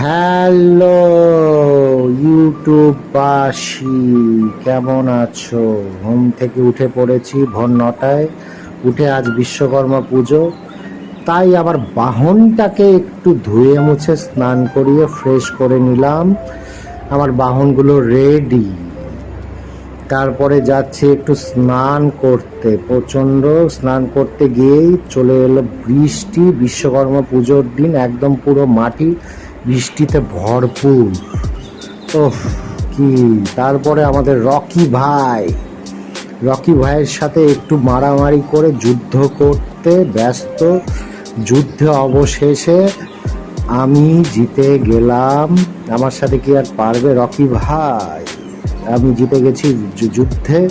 Hello YouTube ইউটিউববাসী, কেমন আছো? ঘুম থেকে উঠে পড়েছি ভোর নটায়, উঠে আজ বিশ্বকর্মা পুজো। তাই আবার বাহনটাকে একটু ধুয়ে মুছে স্নান করিয়ে ফ্রেশ করে নিলাম। আমার বাহনগুলো রেডি। তারপরে যাচ্ছি একটু স্নান করতে। প্রচণ্ড স্নান করতে গিয়েই চলে এলো বৃষ্টি। বিশ্বকর্মা পুজোর দিন একদম পুরো মাটি বৃষ্টিতে ভরপুর। ওহ কি? তারপরে আমাদের রকি ভাই। রকি ভাইয়ের সাথে একটু মারামারি করে যুদ্ধ করতে ব্যস্ত। যুদ্ধে অবশেষে আমি জিতে গেলাম। আমার সাথে কি আর পারবে রকি ভাই? আমি জিতে গেছি যুদ্ধে।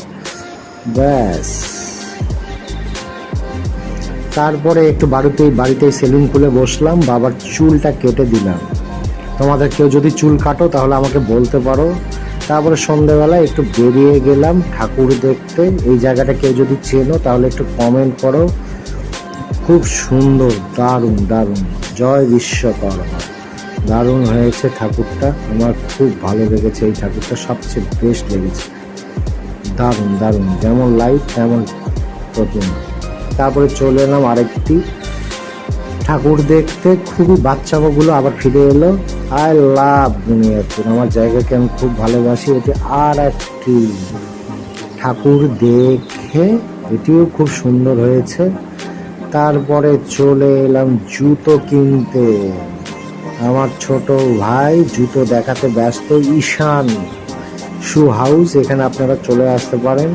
ব্যাস। তারপরে একটু বাড়িতেই বাড়িতেই সেলুন খুলে বসলাম। বাবার চুলটা কেটে দিলাম। তোমাদের কেউ যদি চুল কাটো, তাহলে আমাকে বলতে পারো। তারপরে সন্ধেবেলা একটু বেরিয়ে গেলাম ঠাকুর দেখতে। এই জায়গাটা কেউ যদি চেনো, তাহলে একটু কমেন্ট করো। খুব সুন্দর, দারুণ দারুণ। জয় বিশ্বকর্মা। দারুণ হয়েছে ঠাকুরটা। আমার খুব ভালো লেগেছে এই ঠাকুরটা, সবচেয়ে বেস্ট লেগেছে। দারুণ দারুণ। যেমন লাইট তেমন প্রতিমা। তারপরে চলে এলাম আরেকটি। ঠাকুর দেখতে খুবই বাচ্চা বাচ্চাগুলো আবার ফিরে এলো। আই লাভ দুনিয়াপুর আমার জায়গাকে আমি খুব ভালোবাসি। এটি আর একটি ঠাকুর দেখে এটিও খুব সুন্দর হয়েছে। তারপরে চলে এলাম জুতো কিনতে। আমার ছোট ভাই জুতো দেখাতে ব্যস্ত। ঈশান শু হাউস, এখানে আপনারা চলে আসতে পারেন।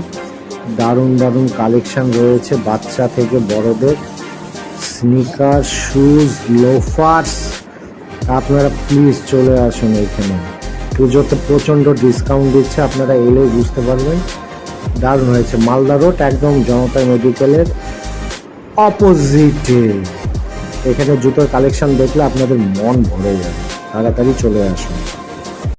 দারুণ দারুণ কালেকশন রয়েছে বাচ্চা থেকে বড়দের। স্নিকার শুজ লোফার্স আপনারা প্লিজ চলে আসুন এখানে। পুজোতে প্রচণ্ড ডিসকাউন্ট দিচ্ছে, আপনারা এলেই বুঝতে পারবেন। দারুণ হয়েছে। মালদা রোড একদম জনতা মেডিকেলের অপোজিটে এখানে জুতোর কালেকশন দেখলে আপনাদের মন ভরে যাবে। তাড়াতাড়ি চলে আসুন।